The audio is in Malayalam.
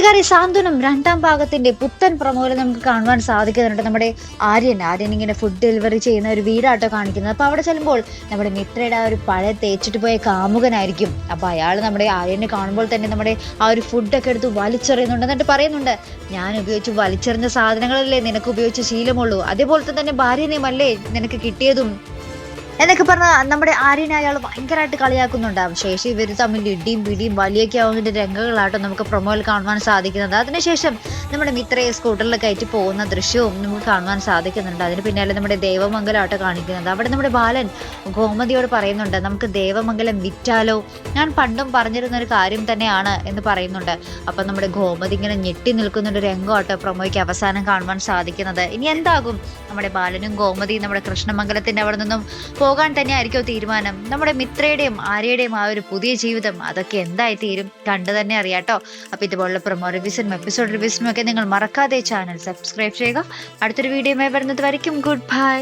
നമ്മുടെ സാന്ത്വനം രണ്ടാം ഭാഗത്തിന്റെ പുത്തൻ പ്രമോയിൽ നമുക്ക് കാണുവാൻ സാധിക്കുന്നുണ്ട്. നമ്മുടെ ആര്യൻ ആര്യൻ ഇങ്ങനെ ഫുഡ് ഡെലിവറി ചെയ്യുന്ന ഒരു വീടാട്ടോ കാണിക്കുന്നത്. അപ്പൊ അവിടെ ചെല്ലുമ്പോൾ നമ്മുടെ മിത്രയുടെ ആ ഒരു പഴയ തേച്ചിട്ട് പോയ കാമുകനായിരിക്കും. അപ്പൊ അയാൾ നമ്മുടെ ആര്യനെ കാണുമ്പോൾ തന്നെ നമ്മുടെ ആ ഒരു ഫുഡൊക്കെ എടുത്ത് വലിച്ചെറിയുന്നുണ്ട്. എന്നിട്ട് പറയുന്നുണ്ട് ഞാൻ ഉപയോഗിച്ച് വലിച്ചെറിഞ്ഞ സാധനങ്ങളല്ലേ നിനക്ക് ഉപയോഗിച്ച് ശീലമുള്ളൂ. അതേപോലത്തെ തന്നെ ഭാര്യനെയും അല്ലേ നിനക്ക് കിട്ടിയതും എന്നൊക്കെ പറഞ്ഞാൽ നമ്മുടെ ആര്യനെ അയാൾ ഭയങ്കരമായിട്ട് കളിയാക്കുന്നുണ്ടാവും ശേഷം ഇവർ തമ്മിൽ ഇടിയും പിടിയും വലിയൊക്കെ ആവുന്നതിന്റെ രംഗങ്ങളാട്ടോ നമുക്ക് പ്രൊമോയിൽ കാണുവാൻ സാധിക്കുന്നത്. അതിനുശേഷം നമ്മുടെ മിത്രയെ സ്കൂട്ടറിൽ കയറ്റി പോകുന്ന ദൃശ്യവും നമുക്ക് കാണുവാൻ സാധിക്കുന്നുണ്ട്. അതിന് പിന്നാലെ നമ്മുടെ ദേവമംഗലമാട്ടോ കാണിക്കുന്നത്. അവിടെ നമ്മുടെ ബാലൻ ഗോമതിയോട് പറയുന്നുണ്ട് നമുക്ക് ദേവമംഗലം വിറ്റാലോ? ഞാൻ പണ്ടും പറഞ്ഞിരുന്ന ഒരു കാര്യം തന്നെയാണ് എന്ന് പറയുന്നുണ്ട്. അപ്പം നമ്മുടെ ഗോമതി ഇങ്ങനെ ഞെട്ടി നിൽക്കുന്ന ഒരു രംഗമാട്ടോ പ്രൊമോയ്ക്ക് അവസാനം കാണുവാൻ സാധിക്കുന്നത്. ഇനി എന്താകും? നമ്മുടെ ബാലനും ഗോമതിയും നമ്മുടെ കൃഷ്ണമംഗലത്തിന്റെ അവിടെ നിന്നും പോകാൻ തന്നെ ആയിരിക്കും തീരുമാനം. നമ്മുടെ മിത്രയുടെയും ആര്യയുടെയും ആ ഒരു പുതിയ ജീവിതം അതൊക്കെ എന്തായി തീരും കണ്ടു തന്നെ അറിയാട്ടോ. അപ്പൊ ഇതുപോലുള്ള പ്രൊമോ റിവ്യൂസിനും എപ്പിസോഡ് റിവ്യൂസിനും ഒക്കെ നിങ്ങൾ മറക്കാതെ ചാനൽ സബ്സ്ക്രൈബ് ചെയ്യുക. അടുത്തൊരു വീഡിയോയുമായി വരുന്നത് വരയ്ക്കും. Good bye